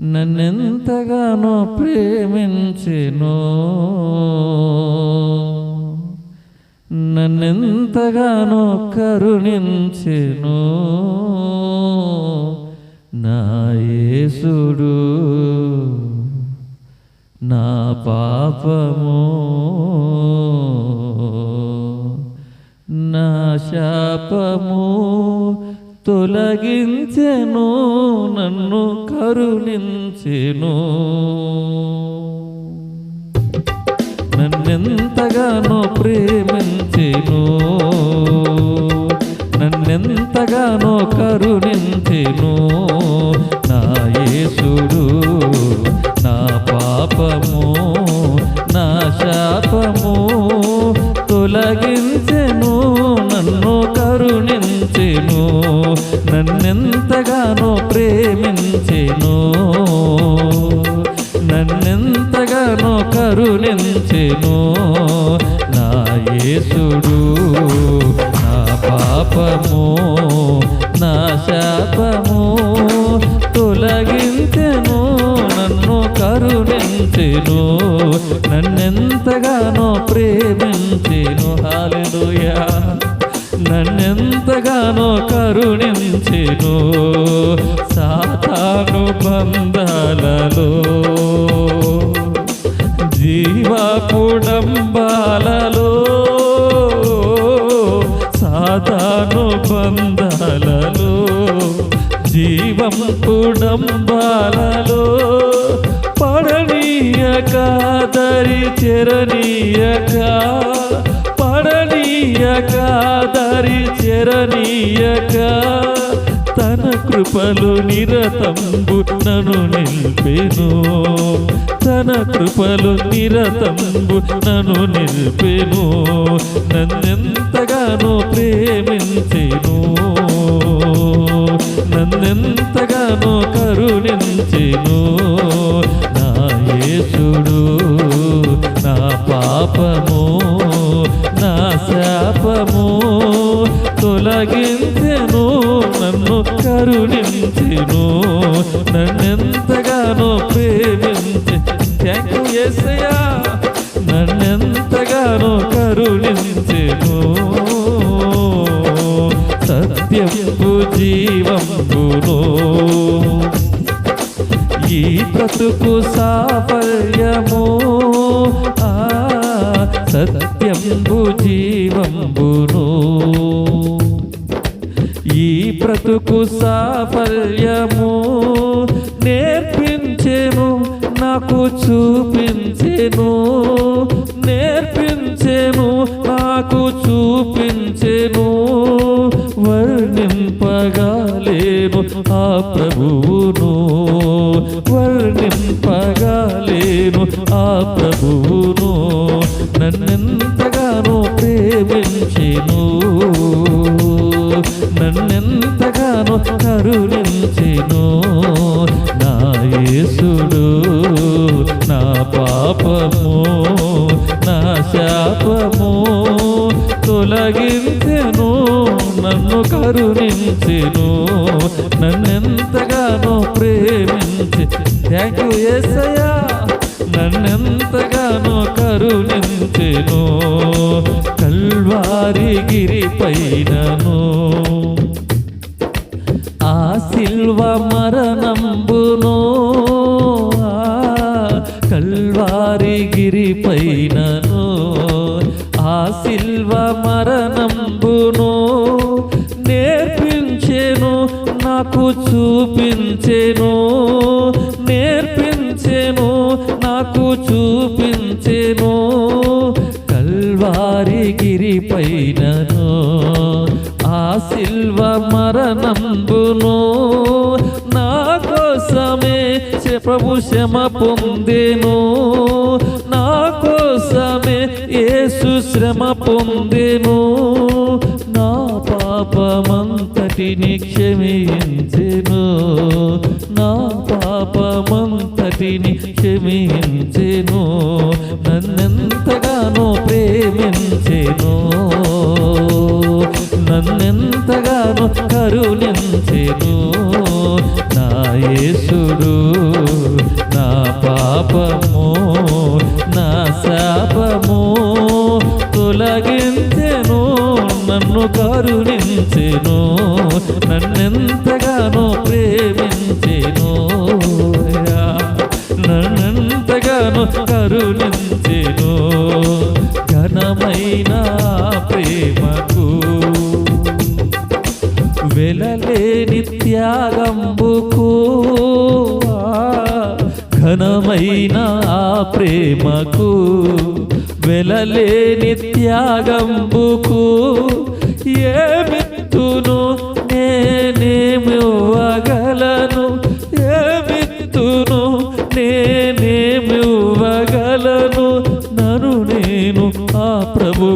నన్నెంతగానో ప్రేమించెను. నన్నెంతగానో కరుణించెను. నా యేసుడు నా పాపము నా శాపము. తొలగించెను నన్ను కరుణించెను. నన్నెంతగానో ప్రేమించెను నన్నెంతగానో కరుణించెను. నా యేసుడు శాపము నా శాపము తొలగించెను నన్ను కరుణించెను నన్నెంతగానో ప్రేమించెను హాలెలూయా నన్నెంతగానో కరుణించెను సాతాను బంధాలలో జీవపుడంబాలలో జీవం పుడంబాలలో పడనీయక దరి చెరనీయక పడనీయక దరి చెరనీయక తన కృపలు నిరతంబు నన్ను నిల్పెను. తన కృపలు నిరతంబు నన్ను నిల్పెను. నన్నెంతగానో ప్రేమించెను. నన్నెంతగానో కరుణించెను. నా యేసుడు నా పాపము నా శాపము తొలగించెను నన్ను కరుణించెను. నన్నెంతగానో ప్రేమించె. థ్యాంక్ యూ యేసయ్యా నన్నెంతగానో కరుణించెను జీవంబును ఈ బ్రతుకు సాఫల్యము ఆ సత్యంబు జీవంబును ఈ బ్రతుకు సాఫల్యము నేర్పించెను నాకు చూపించెను నేర్పించెను నాకు చూపించెను వర్ణింపగాలేను ఆ ప్రభువును. వర్ణింపగాలేను ఆ ప్రభువును. నన్నెంతగానో ప్రేమించెను నన్నెంతగానో కరుణించెను. నా యేసుడు నా పాపము. తొలగించెను నన్ను కరుణించెను నన్నెంతగానో ప్రేమించి. థ్యాంక్ యూ ఏసయ్యా నన్నెంతగానో కరుణించెను కల్వారి గిరి పైనను. ఆ సిల్వ మరణంబును కల్వారి గిరి పైనను. జీవ మరణంబును నేర్పించెను నాకు చూపించెను. నేర్పించెను నాకు చూపించెను. కల్వారి గిరిపైనను ఆ సిల్వ మరణంబును నా కోసమే ప్రభు శమ పొందేను. శ్రమ పొందెను. నా పాపమంతటిని క్షమించెను నా పాపమంతటిని క్షమించెను నన్నెంతగానో ప్రేమించెను. నన్నెంతగానో కరుణించెను. నన్నెంతగానో కరుణించెను. ఘనమైన ప్రేమకు వెలలేని త్యాగంబుకు ఘనమైన ప్రేమకు వెలలేని త్యాగంబుకు ఏమిత్తును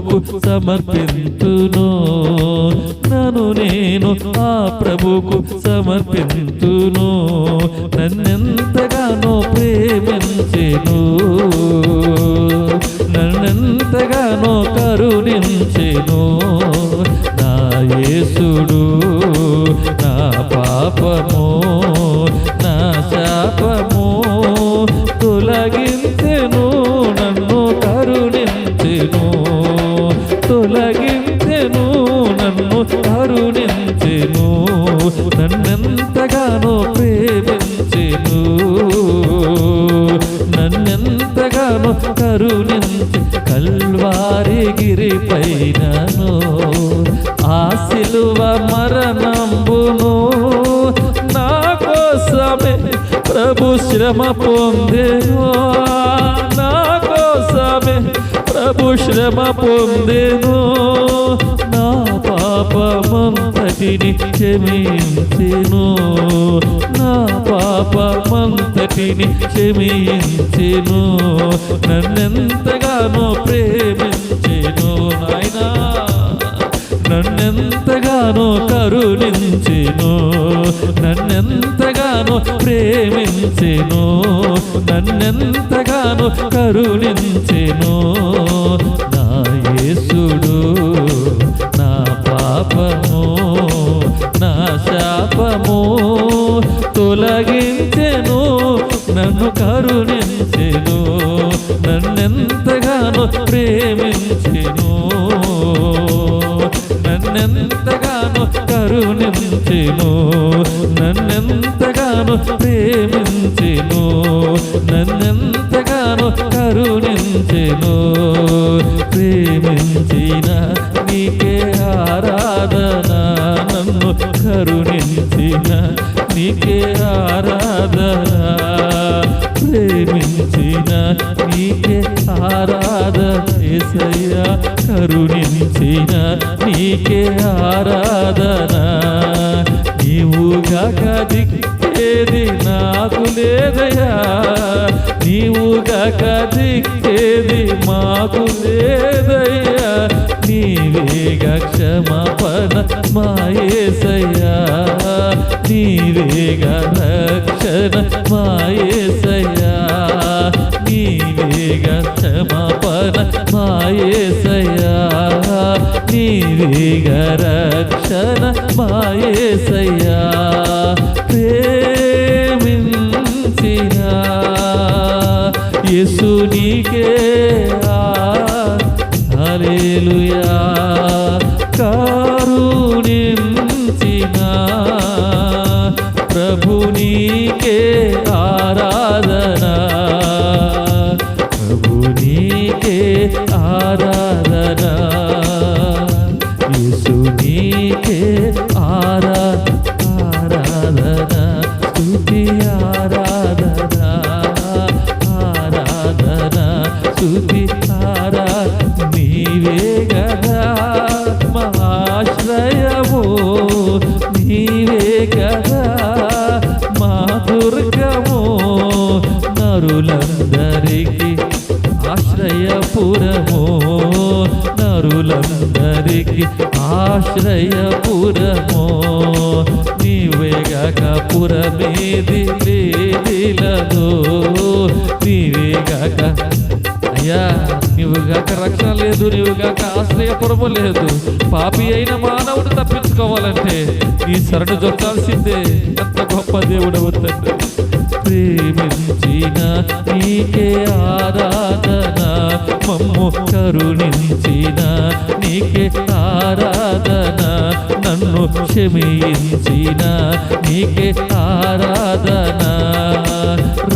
ప్రభుకు సమర్పింతును. నన్ను నేను ఆ ప్రభుకు సమర్పింతును. నన్నెంతగానో ప్రేమించెను. నన్నెంతగానో కరుణించెను. నా యేసుడు నా పాపము. కరుణించెను నన్నెంతగానో ప్రేమించెను. నన్నెంతగానో కరుణించి కల్వారి గిరి పైనను ఆ సిలువ మరణంబును నా కోసమే ప్రభు శ్రమ పొందేను. నా కోసమే ప్రభు శ్రమ పొందేను. పాపమంతటిని క్షమించెను నా పాపమంతటిని క్షమించెను. నన్నెంతగానో ప్రేమించెను నాయనా. నన్నెంతగానో కరుణించెను. నన్నెంతగానో ప్రేమించెను. నన్నెంతగానో కరుణించెను. కరుణించెను నన్నెంతగానో ప్రేమించెను. నన్నెంతగానో కరుణించెను నన్నెంతగానో ప్రేమించెను. నన్నెంతగానో కరుణించెను ప్రేమించిన నీకే ఆరాధన నన్ను కరుణించిన నీకే ఆరాధన. ప్రేమించిన నీకే ఆరాధన యేసయ్యా కరుణించిన నీకే ఆరాధన. నీవు నీవుగాక దిక్కేది నాకు లేదయా నీవుగాక దిక్కేది మాకు లేదయ్యా. నీవేగ క్షమాపణ మాయేసయ్యా. నీవేగ రక్షణ మాయే నీవేగ క్షమాపణ మాయేసయ్యా నీవేగ రక్షణ మాయేసయ్యా ప్రేమించిన యేసు నీకే హల్లెలూయా కరుణించిన నీకే ఆరాధన. యేసు నీకే ఆరా ఆరాధన. స్తుతి ఆరాధన. ఆరాధన. స్తుతి ఆరా నీవే కదా మహాశ్రయము నీవే నరులందరికీ ఆశ్రయపురమో. నీవేగాక పురమేది లేదిలదో నీవేగాక అయ్యా నీవుగాక రక్షణ లేదు నీవుగాక ఆశ్రయపురము లేదు. పాపి అయిన మానవుడు తప్పించుకోవాలంటే నీ శరణు జొక్కాల్సిందే ఎంత గొప్ప దేవుడు అవుతుంది ప్రేమించిన నీకే ఆరాధన. మమ్ము కరుణించిన నీకే ఆరాధన. నన్ను క్షమించిన నీకే ఆరాధన.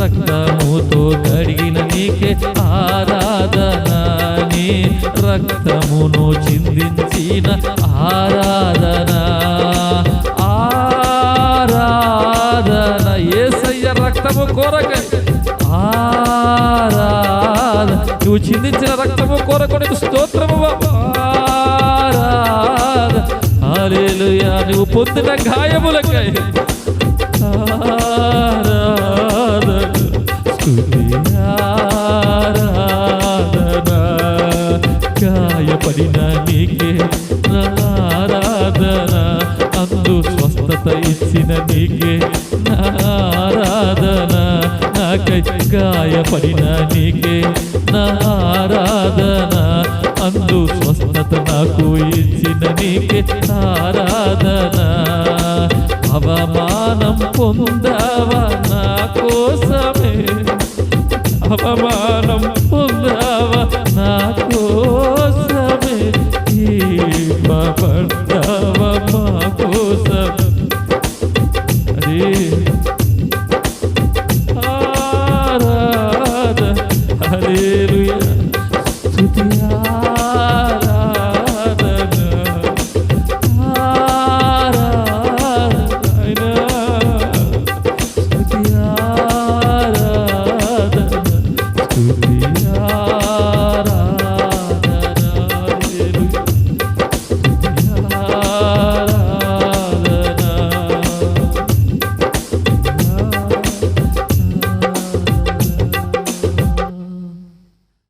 రక్తముతో కడిగిన నీకే ఆరాధన. నీ రక్తమును చిందించిన ఆరాధనా. రక్తము కోరక ఆరాధ. నువ్వు చిందించిన రక్తము కోరకు నీకు స్తోత్రము ఆరాధ. హల్లెలూయా. నువ్వు పొందిన గాయములకై. ఆరాధ. స్తుతి ఆరాధన. గాయపడిన నీకే ఆరాధన. అంత ఇచ్చిన నీకే నా ఆరాధన నాకై గాయపడిన నీకే నారాధన అందు స్వస్థత నాకు ఇచ్చిన నీకే నారాధన అవమానం పొందవా నా కోసమే? అవమానం పొందవా?